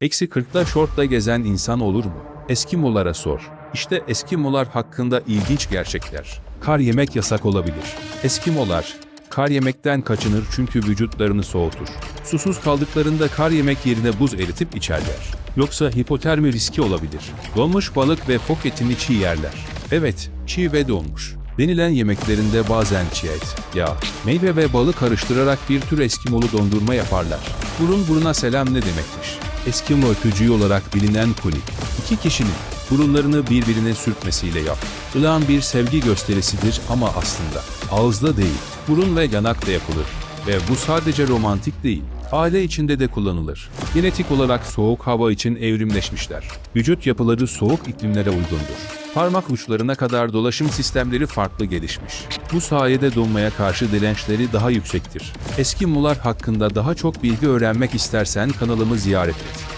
Eksi 40'da şortla gezen insan olur mu? Eskimolara sor. İşte Eskimolar hakkında ilginç gerçekler. Kar yemek yasak olabilir. Eskimolar, kar yemekten kaçınır çünkü vücutlarını soğutur. Susuz kaldıklarında kar yemek yerine buz eritip içerler. Yoksa hipotermi riski olabilir. Donmuş balık ve fok etini çiğ yerler. Evet, çiğ ve donmuş. Denilen yemeklerinde bazen çiğ et, yağ, meyve ve balık karıştırarak bir tür Eskimolu dondurma yaparlar. Burun buruna selam ne demekmiş? Eskimo öpücüğü olarak bilinen kuli. İki kişinin burunlarını birbirine sürtmesiyle yap. Ilıhan bir sevgi gösterisidir ama aslında ağızda değil, burun ve yanakta yapılır. Ve bu sadece romantik değil, aile içinde de kullanılır. Genetik olarak soğuk hava için evrimleşmişler. Vücut yapıları soğuk iklimlere uygundur. Parmak uçlarına kadar dolaşım sistemleri farklı gelişmiş. Bu sayede donmaya karşı dirençleri daha yüksektir. Eski mular hakkında daha çok bilgi öğrenmek istersen kanalımı ziyaret et.